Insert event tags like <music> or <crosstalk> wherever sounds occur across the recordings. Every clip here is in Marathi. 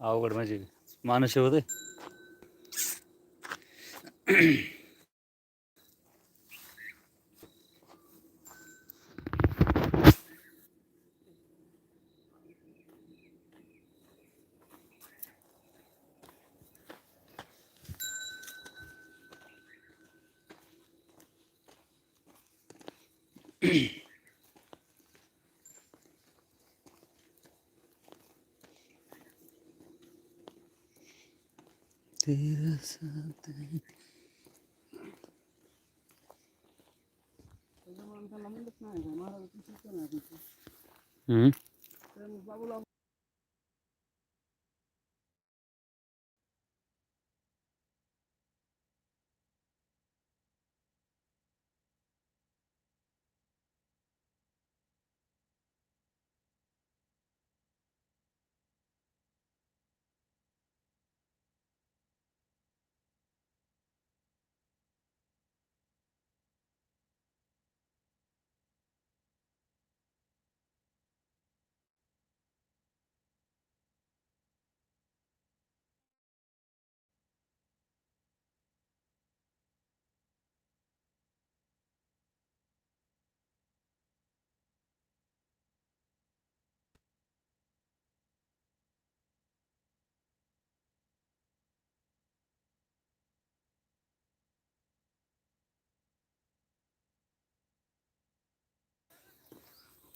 अवघड म्हणजे माणूस होते. तेरा साथ हम्म?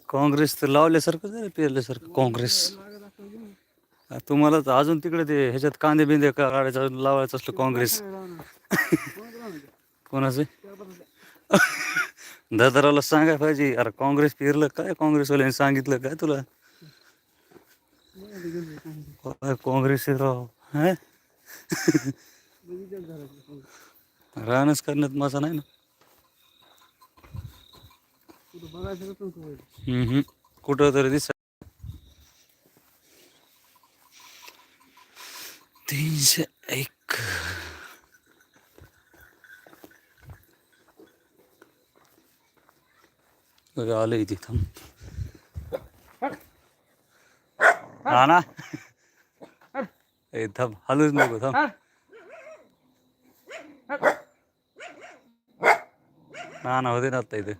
काँग्रेस तर लावल्यासारखं जरा पेरल्यासारखं काँग्रेस. तुम्हाला तर अजून तिकडे ते ह्याच्यात कांदे बिंदे का- अजून लावायचं असलं काँग्रेस. कोणाचे? दादारावला सांगाय पाहिजे अरे काँग्रेस पेरलं काय काँग्रेसवाल्याने सांगितलं काय तुला? काँग्रेस राव हा? राहणच करण्यात माझा नाही ना. हम्म, कुठं तरी दिस तीनशे एक. बघ, आलं इथे थांब. हा ना? ए थांब हलूच नको थांब. ना ना होते ना आता इथे.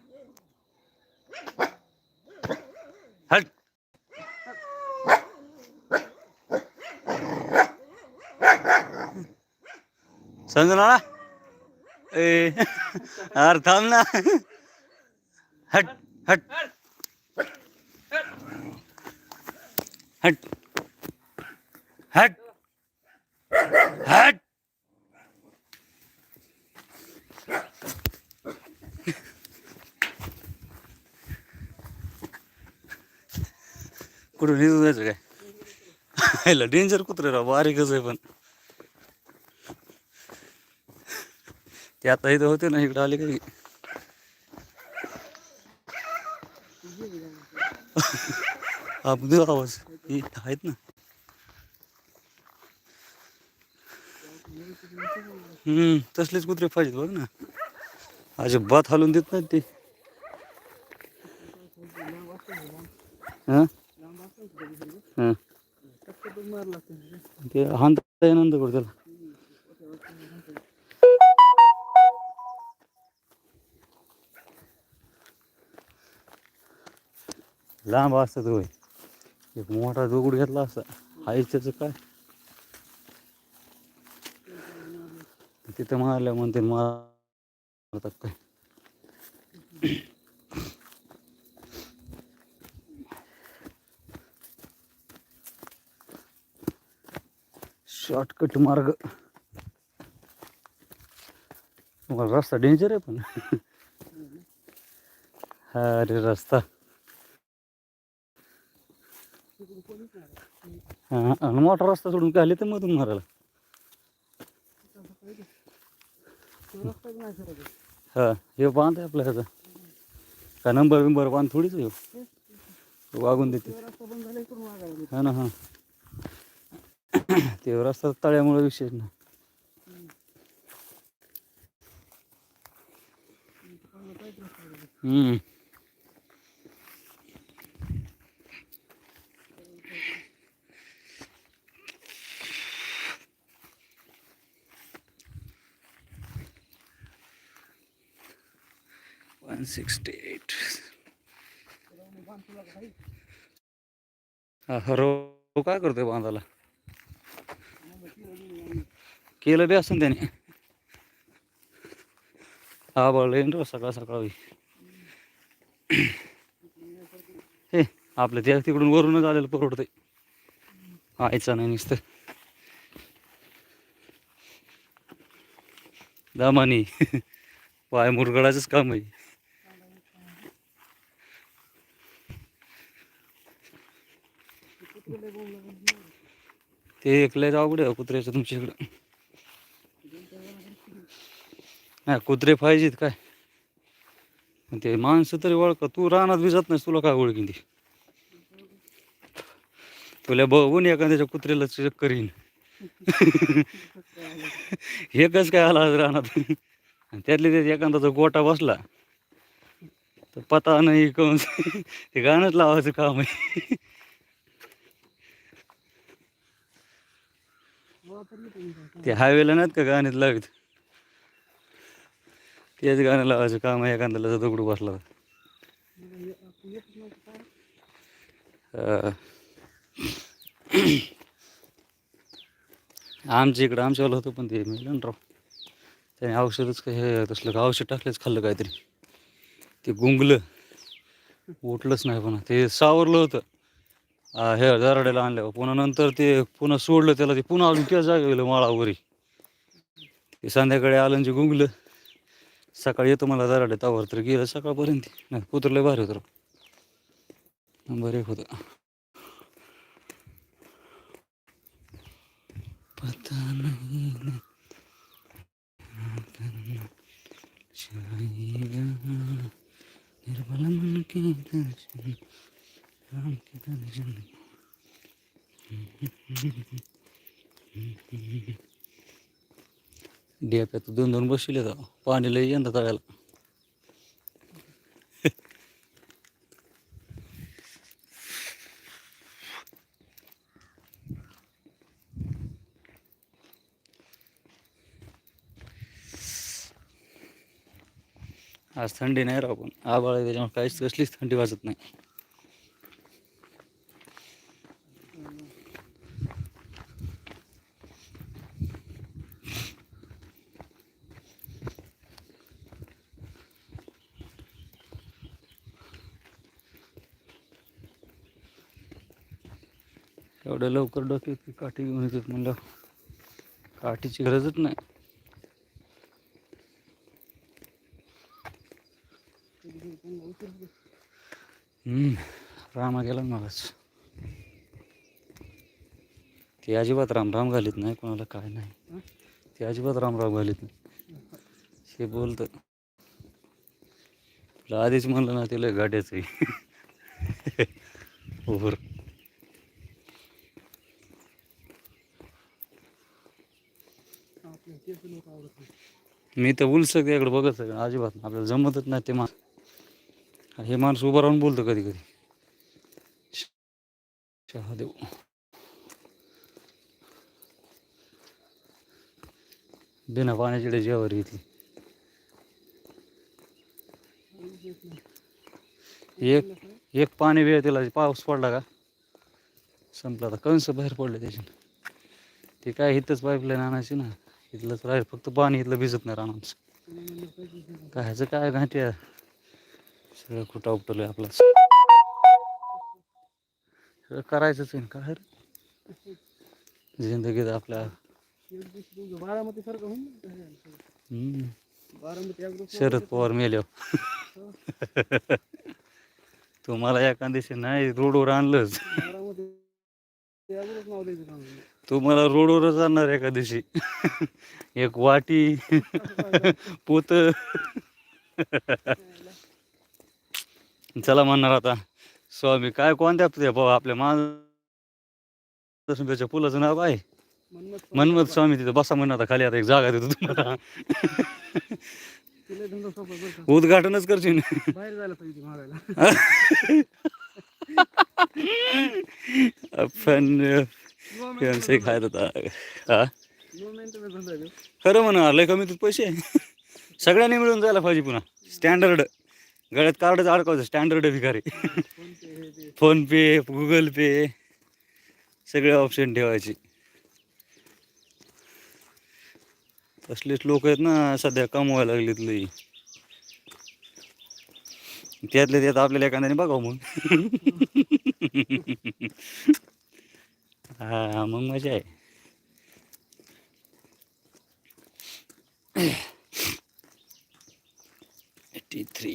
समजलं ना ए अरे थांब ना. हट हट. हट. हट. हट. कुठं निघून जायचं काय? <laughs> डेंजर कुत्रे राव बारीकच आहे पण. ते आता इथं होते ना इकडं आले काही अब्दुल आवाज. आहेत ना. हम्म तसलेच कुत्रे पाहिजेत बघ ना. अजिबात हालून देत नाहीत ते. हा? हा. ते हांता नंद त्याला. लांब असतात होय. एक मोठा दगड घेतला असता. हायच्याचं काय? तिथं मारल्या म्हणते मारतात काय? शॉर्टकट मार्ग. रस्ता डेंजर आहे पण. हा <laughs> अरे रस्ता. हां आणि मोठा रस्ता सोडून काय तर मधून मारायला. हां हे बांध आहे आपल्या ह्याचा. का नंबर बिंबर बांध थोडीच आहे वागून देते. हा ना हा. ते रस्ता तळ्यामुळे विशेष ना. हम्म. सिक्स्टी एट हरो काय करतोय बांधाला? केलं बी असं त्याने. हा बळ येईन रो सकाळ सकाळी. हे आपलं त्या तिकडून वरूनच आलेलं परवडतंय आयचा नाही नुसतं. दामानी. पाय मुरगडाचंच काम आहे. ते एकले जाऊ आहे कुत्र्याचं तुमच्या इकडं नाही कुत्रे पाहिजेत काय? ते माणसं तरी ओळख. तू रानात भिजत नाहीस तुला काय ओळखीन ती? तुला बघून एखाद्याच्या कुत्र्याला चेक करीन एकच काय आला रानात? आणि त्यातले त्यात एखादा गोटा बसला तर पता नाही कोण. ते गाणंच लावायचं काम आहे. ते हायवेला नाहीत का गाण्यात लागत? तेच गाणं लावायचं काम आहे एखाद्याला जर दगडू बसला. आमच्या इकडं आमच्यावाला होतं पण ते मिळलं ना राव त्याने औषधच काय हे तसलं का औषध टाकलंच खाल्लं काहीतरी. ते गुंगलं. उठलंच नाही पण ते सावरलं होतं. हे दराड्याला आणल्यावर पुन्हा नंतर ते पुन्हा सोडलं त्याला. ते पुन्हा अजून त्या जागा गेलं माळावरी. ते संध्याकाळी आलं जे गुंगलं. सकाळी येतो मला दराडे तावर तर गेलं सकाळपर्यंत. नाही कुत्रलं भारी होतं. नंबर एक होतं. पता नाही निर्मल के दर्शन. डेप्यात दोन दोन बसले तर पाणी लई यंदा तळ्याला. आज थंडी नाही राव पण. आबाळ आहे त्याच्यामुळे काहीच कसलीच थंडी वाजत नाही. एवढ्या लवकर डोक्यात की काठी घेऊन येतात म्हणलं. काठीची गरजच नाही. रामा गेला ना मलाच. ते अजिबात रामराम घालीत नाही कोणाला काय नाही. ते अजिबात रामराम घालीत नाही. हे बोलत. तुला आधीच म्हणलं ना तिला गाड्याचं आहे. <laughs> मी तर उलसक त्याकडे बघत आहे. अजिबात नाही. आपल्याला जमतच नाही ते मा हे माणूस उभं राहून बोलतो कधी कधी. चहा देऊ बिना पाण्याची जेवर इथली एक एक पाणी वेळ त्याला पाऊस पडला का? संपला. आता कंस बाहेर पडले त्याच्यानं ते काय इथंच पाईपलाईन आणायची ना. इथलंच राहील फक्त पाणी इथलं भिजत नाही राहणार कायचं काय घाट्या सगळं कुठं उपटलं आपलं. सगळं करायचंच आहे ना, काय जिंदगीत आपल्या शरद पवार मेल्या तुम्हाला एका दिवशी नाही रोडवर आणलंच. ते. तुम्हाला रोडवरच आणणार एका दिवशी. एक वाटी पोत. चला म्हणणार आता. स्वामी काय कोणत्या ते भाऊ आपल्या माझ्या पुलाचं नाव आहे मन्मथ मनमत स्वामी तिथं बसा म्हणून आता खाली आता एक जागा देतो तुम्हाला. उद्घाटनच करशील. <laughs> आपण व्यवसाय खायला होता हा? तो. खरं म्हणा लय कमी पैसे. सगळ्यांनी मिळून जायला पाहिजे पुन्हा. स्टँडर्ड गळ्यात कार्डच अडकवायचं. स्टँडर्ड भिकारी. फोन पे ते फोन पे गुगल पे सगळे ऑप्शन ठेवायचे. तसलेच लोक आहेत ना सध्या कमवायला लागलेत लई. त्यातल्या त्यात आपल्याला एखाद्याने बघावं मग <laughs> हा मग मजा आहे एटी थ्री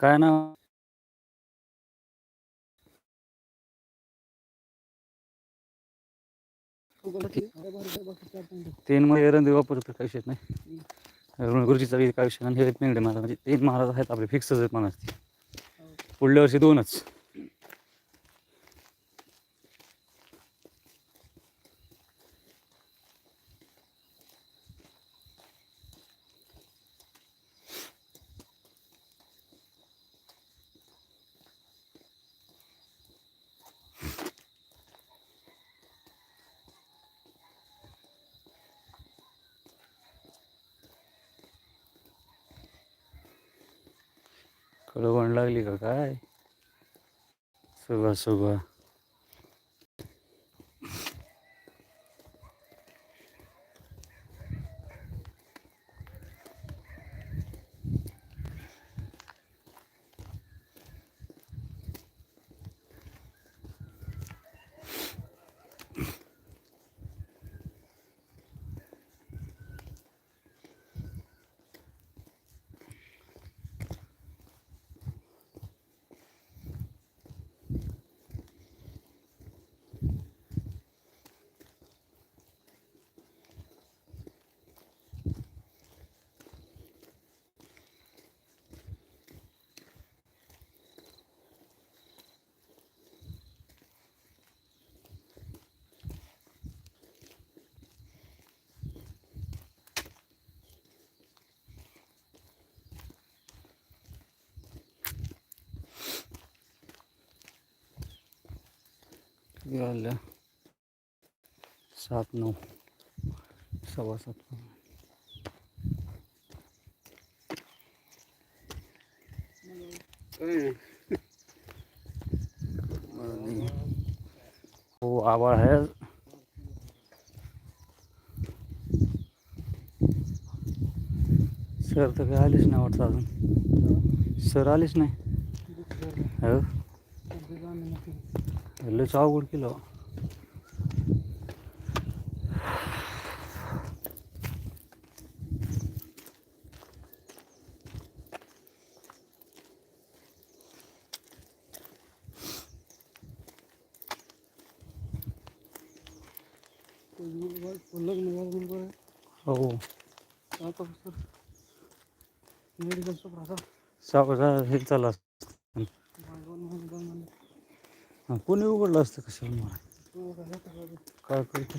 काय ना? तीन मध्ये एरंदी वापरतो काही विषय नाही. गुरुजीचा काही काय विषय नाही हे मेंगडे महाराज म्हणजे तीन महाराज आहेत आपले फिक्सच आहेत मला पुढल्या वर्षी दोनच. कळवण लागली का काय? सुगा सुगा आल्या सात नऊ. सव्वा सात हो आवाळ आहे. सर तर काही आलीच नाही वाटतं अजून. सर आलीच नाही? हो? केलं. लग्न झालं बरं हो आता सर मेडिकल शॉप राहता सावका हे चालला दोन महिने दोन कोणी उघडलं असतं कशाला मला काय करते?